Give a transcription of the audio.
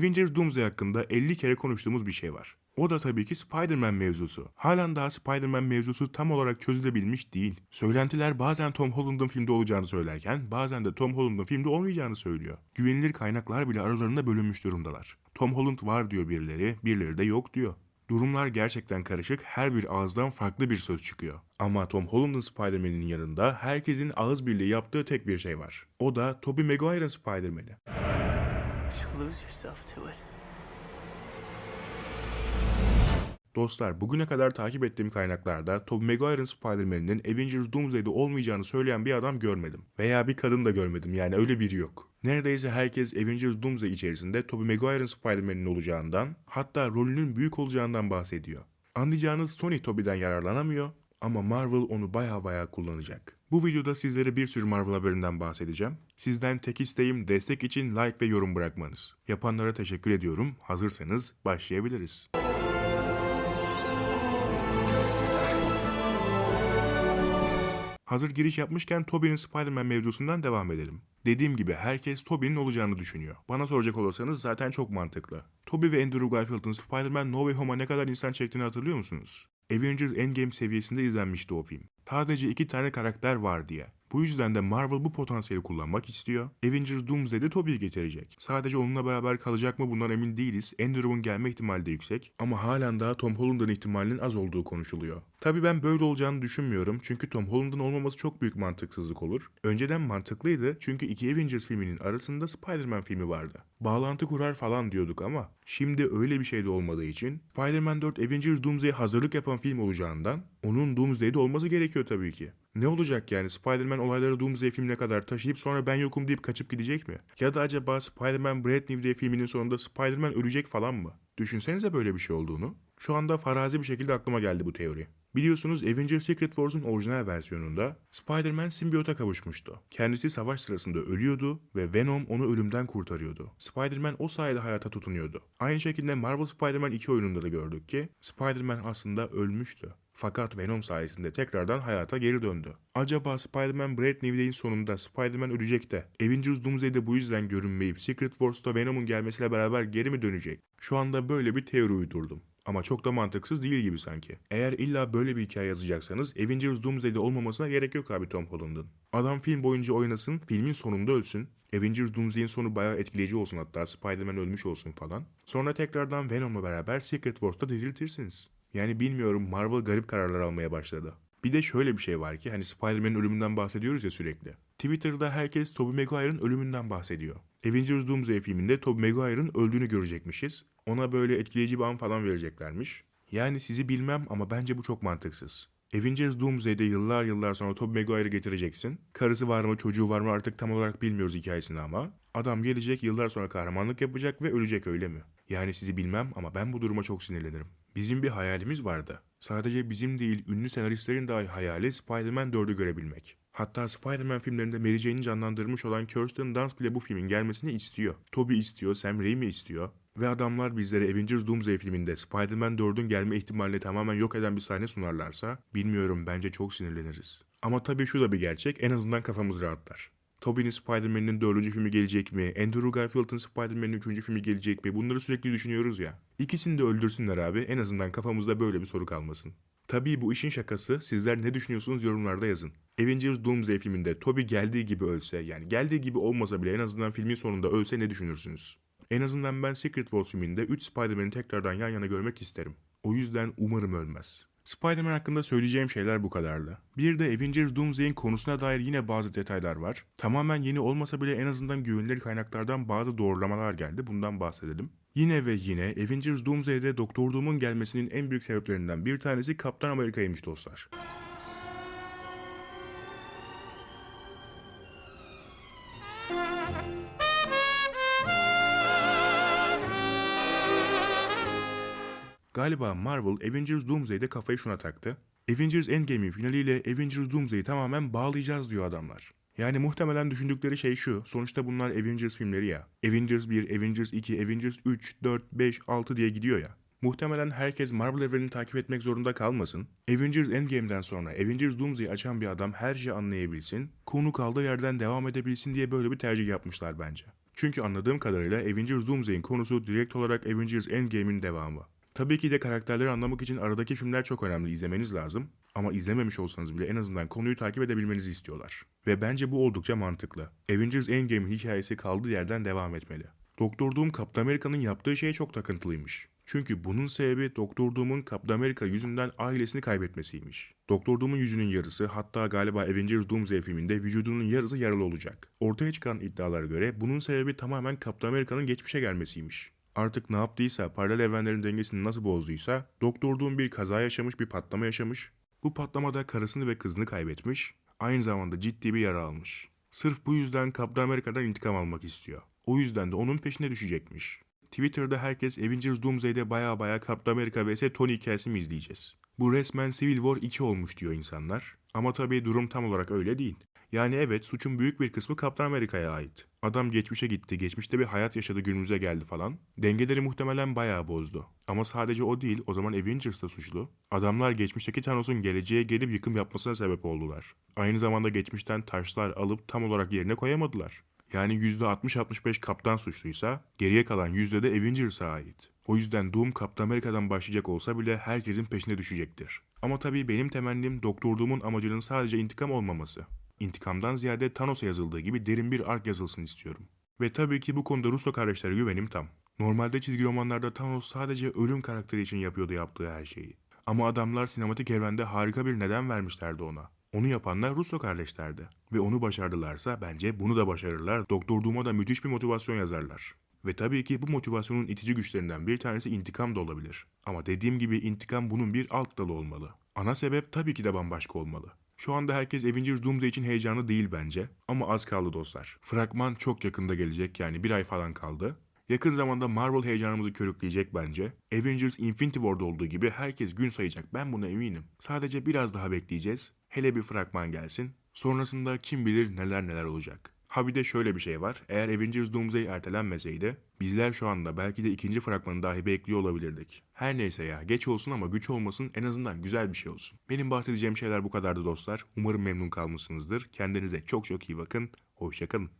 Avengers Doomsday hakkında 50 kere konuştuğumuz bir şey var. O da tabii ki Spider-Man mevzusu. Halen daha Spider-Man mevzusu tam olarak çözülebilmiş değil. Söylentiler bazen Tom Holland'ın filmde olacağını söylerken bazen de Tom Holland'ın filmde olmayacağını söylüyor. Güvenilir kaynaklar bile aralarında bölünmüş durumdalar. Tom Holland var diyor birileri, birileri de yok diyor. Durumlar gerçekten karışık, her bir ağızdan farklı bir söz çıkıyor. Ama Tom Holland'ın Spider-Man'in yanında herkesin ağız birliği yaptığı tek bir şey var. O da Tobey Maguire'ın Spider-Man'i. Dostlar bugüne kadar takip ettiğim kaynaklarda Tobey Maguire'ın Spider-Man'inin Avengers Doomsday'de olmayacağını söyleyen bir adam görmedim. Veya bir kadın da görmedim yani öyle biri yok. Neredeyse herkes Avengers Doomsday içerisinde Tobey Maguire'ın Spider-Man'in olacağından hatta rolünün büyük olacağından bahsediyor. Anlayacağınız Sony Tobey'den yararlanamıyor ama Marvel onu baya baya kullanacak. Bu videoda sizlere bir sürü Marvel haberinden bahsedeceğim. Sizden tek isteğim destek için like ve yorum bırakmanız. Yapanlara teşekkür ediyorum. Hazırsanız başlayabiliriz. Hazır giriş yapmışken Tobey'nin Spider-Man mevzusundan devam edelim. Dediğim gibi herkes Tobey'nin olacağını düşünüyor. Bana soracak olursanız zaten çok mantıklı. Tobey ve Andrew Garfield'ın Spider-Man No Way Home'a ne kadar insan çektiğini hatırlıyor musunuz? Avengers Endgame seviyesinde izlenmişti o film. Sadece iki tane karakter var diye. Bu yüzden de Marvel bu potansiyeli kullanmak istiyor. Avengers Doomsday'de Tobey'i getirecek. Sadece onunla beraber kalacak mı bundan emin değiliz. Andrew'un gelme ihtimali de yüksek. Ama halen daha Tom Holland'ın ihtimalinin az olduğu konuşuluyor. Tabii ben böyle olacağını düşünmüyorum. Çünkü Tom Holland'ın olmaması çok büyük mantıksızlık olur. Önceden mantıklıydı çünkü iki Avengers filminin arasında Spider-Man filmi vardı. Bağlantı kurar falan diyorduk ama şimdi öyle bir şey de olmadığı için Spider-Man 4 Avengers Doomsday'e hazırlık yapan film olacağından onun Doomsday'de olması gerekiyor tabii ki. Ne olacak yani Spider-Man olayları Doomsday filmine kadar taşıyıp sonra ben yokum deyip kaçıp gidecek mi? Ya da acaba Spider-Man Brand New Day filminin sonunda Spider-Man ölecek falan mı? Düşünsenize böyle bir şey olduğunu. Şu anda farazi bir şekilde aklıma geldi bu teori. Biliyorsunuz Avengers Secret Wars'un orijinal versiyonunda Spider-Man simbiyota kavuşmuştu. Kendisi savaş sırasında ölüyordu ve Venom onu ölümden kurtarıyordu. Spider-Man o sayede hayata tutunuyordu. Aynı şekilde Marvel Spider-Man 2 oyununda da gördük ki Spider-Man aslında ölmüştü. Fakat Venom sayesinde tekrardan hayata geri döndü. Acaba Spider-Man Brand New Day'in sonunda Spider-Man ölecek de Avengers Doomsday'de bu yüzden görünmeyip Secret Wars'ta Venom'un gelmesiyle beraber geri mi dönecek? Şu anda böyle bir teori uydurdum. Ama çok da mantıksız değil gibi sanki. Eğer illa böyle bir hikaye yazacaksanız Avengers Doomsday'de olmamasına gerek yok abi Tom Holland'ın. Adam film boyunca oynasın, filmin sonunda ölsün. Avengers Doomsday'in sonu bayağı etkileyici olsun hatta Spider-Man ölmüş olsun falan. Sonra tekrardan Venom'la beraber Secret Wars'ta diriltirsiniz. Yani bilmiyorum Marvel garip kararlar almaya başladı. Bir de şöyle bir şey var ki hani Spider-Man'in ölümünden bahsediyoruz ya sürekli. Twitter'da herkes Tobey Maguire'ın ölümünden bahsediyor. Avengers Doomsday filminde Tobey Maguire'ın öldüğünü görecekmişiz. Ona böyle etkileyici bir an falan vereceklermiş. Yani sizi bilmem ama bence bu çok mantıksız. Avengers Doomsday'de yıllar yıllar sonra Tobey Maguire'ı getireceksin. Karısı var mı çocuğu var mı artık tam olarak bilmiyoruz hikayesini ama. Adam gelecek yıllar sonra kahramanlık yapacak ve ölecek öyle mi? Yani sizi bilmem ama ben bu duruma çok sinirlenirim. Bizim bir hayalimiz vardı. Sadece bizim değil ünlü senaristlerin dahi hayali Spider-Man 4'ü görebilmek. Hatta Spider-Man filmlerinde Mary Jane'i canlandırmış olan Kirsten Dunst bile bu filmin gelmesini istiyor. Tobey istiyor, Sam Raimi istiyor. Ve adamlar bizlere Avengers Doomsday filminde Spider-Man 4'ün gelme ihtimalini tamamen yok eden bir sahne sunarlarsa bilmiyorum bence çok sinirleniriz. Ama tabii şu da bir gerçek en azından kafamız rahatlar. Tobey'nin Spider-Man'in dördüncü filmi gelecek mi? Andrew Garfield'ın Spider-Man'in üçüncü filmi gelecek mi? Bunları sürekli düşünüyoruz ya. İkisini de öldürsünler abi. En azından kafamızda böyle bir soru kalmasın. Tabii bu işin şakası. Sizler ne düşünüyorsunuz yorumlarda yazın. Avengers Doomsday filminde Tobey geldiği gibi ölse, yani geldiği gibi olmasa bile en azından filmin sonunda ölse ne düşünürsünüz? En azından ben Secret Wars filminde 3 Spider-Man'i tekrardan yan yana görmek isterim. O yüzden umarım ölmez. Spider-Man hakkında söyleyeceğim şeyler bu kadardı. Bir de Avengers Doomsday'in konusuna dair yine bazı detaylar var. Tamamen yeni olmasa bile en azından güvenilir kaynaklardan bazı doğrulamalar geldi. Bundan bahsedelim. Yine ve yine Avengers Doomsday'de Doktor Doom'un gelmesinin en büyük sebeplerinden bir tanesi Kaptan Amerika'ymış dostlar. Galiba Marvel Avengers Doomsday'de kafayı şuna taktı. Avengers Endgame'in finaliyle Avengers Doomsday'i tamamen bağlayacağız diyor adamlar. Yani muhtemelen düşündükleri şey şu. Sonuçta bunlar Avengers filmleri ya. Avengers 1, Avengers 2, Avengers 3, 4, 5, 6 diye gidiyor ya. Muhtemelen herkes Marvel evrenini takip etmek zorunda kalmasın. Avengers Endgame'den sonra Avengers Doomsday'i açan bir adam her şeyi anlayabilsin, konu kaldığı yerden devam edebilsin diye böyle bir tercih yapmışlar bence. Çünkü anladığım kadarıyla Avengers Doomsday'in konusu direkt olarak Avengers Endgame'in devamı. Tabii ki de karakterleri anlamak için aradaki filmler çok önemli izlemeniz lazım. Ama izlememiş olsanız bile en azından konuyu takip edebilmenizi istiyorlar. Ve bence bu oldukça mantıklı. Avengers Endgame'in hikayesi kaldığı yerden devam etmeli. Doktor Doom Captain America'nın yaptığı şeye çok takıntılıymış. Çünkü bunun sebebi Doktor Doom'un Captain America yüzünden ailesini kaybetmesiymiş. Doktor Doom'un yüzünün yarısı hatta galiba Avengers Doomsday filminde vücudunun yarısı yaralı olacak. Ortaya çıkan iddialara göre bunun sebebi tamamen Captain America'nın geçmişe gelmesiymiş. Artık ne yaptıysa, paralel evrenlerin dengesini nasıl bozduysa, Doktor bir kaza yaşamış, bir patlama yaşamış. Bu patlamada karısını ve kızını kaybetmiş, aynı zamanda ciddi bir yara almış. Sırf bu yüzden Captain America'dan intikam almak istiyor. O yüzden de onun peşine düşecekmiş. Twitter'da herkes Avengers Doomsday'de baya baya Captain America vs Tony hikayesi izleyeceğiz? Bu resmen Civil War 2 olmuş diyor insanlar. Ama tabii durum tam olarak öyle değil. Yani evet suçun büyük bir kısmı Captain America'ya ait. Adam geçmişe gitti, geçmişte bir hayat yaşadı günümüze geldi falan. Dengeleri muhtemelen bayağı bozdu. Ama sadece o değil, o zaman Avengers da suçlu. Adamlar geçmişteki Thanos'un geleceğe gelip yıkım yapmasına sebep oldular. Aynı zamanda geçmişten taşlar alıp tam olarak yerine koyamadılar. Yani %60-65 kaptan suçluysa geriye kalan yüzde de Avengers'a ait. O yüzden Doom Captain America'dan başlayacak olsa bile herkesin peşine düşecektir. Ama tabii benim temennim Doktor Doom'un amacının sadece intikam olmaması. İntikamdan ziyade Thanos'a yazıldığı gibi derin bir ark yazılsın istiyorum. Ve tabii ki bu konuda Russo kardeşlere güvenim tam. Normalde çizgi romanlarda Thanos sadece ölüm karakteri için yapıyordu yaptığı her şeyi. Ama adamlar sinematik evrende harika bir neden vermişlerdi ona. Onu yapanlar Russo kardeşlerdi. Ve onu başardılarsa bence bunu da başarırlar. Doktor Doom'a da müthiş bir motivasyon yazarlar. Ve tabii ki bu motivasyonun itici güçlerinden bir tanesi intikam da olabilir. Ama dediğim gibi intikam bunun bir alt dalı olmalı. Ana sebep tabii ki de bambaşka olmalı. Şu anda herkes Avengers Doomsday için heyecanlı değil bence. Ama az kaldı dostlar. Fragman çok yakında gelecek yani bir ay falan kaldı. Yakın zamanda Marvel heyecanımızı körükleyecek bence. Avengers Infinity War'da olduğu gibi herkes gün sayacak ben buna eminim. Sadece biraz daha bekleyeceğiz. Hele bir fragman gelsin. Sonrasında kim bilir neler neler olacak. Ha bir de şöyle bir şey var. Eğer Avengers Doomsday ertelenmeseydi bizler şu anda belki de ikinci fragmanı dahi bekliyor olabilirdik. Her neyse ya geç olsun ama güç olmasın en azından güzel bir şey olsun. Benim bahsedeceğim şeyler bu kadardı dostlar. Umarım memnun kalmışsınızdır. Kendinize çok çok iyi bakın. Hoşçakalın.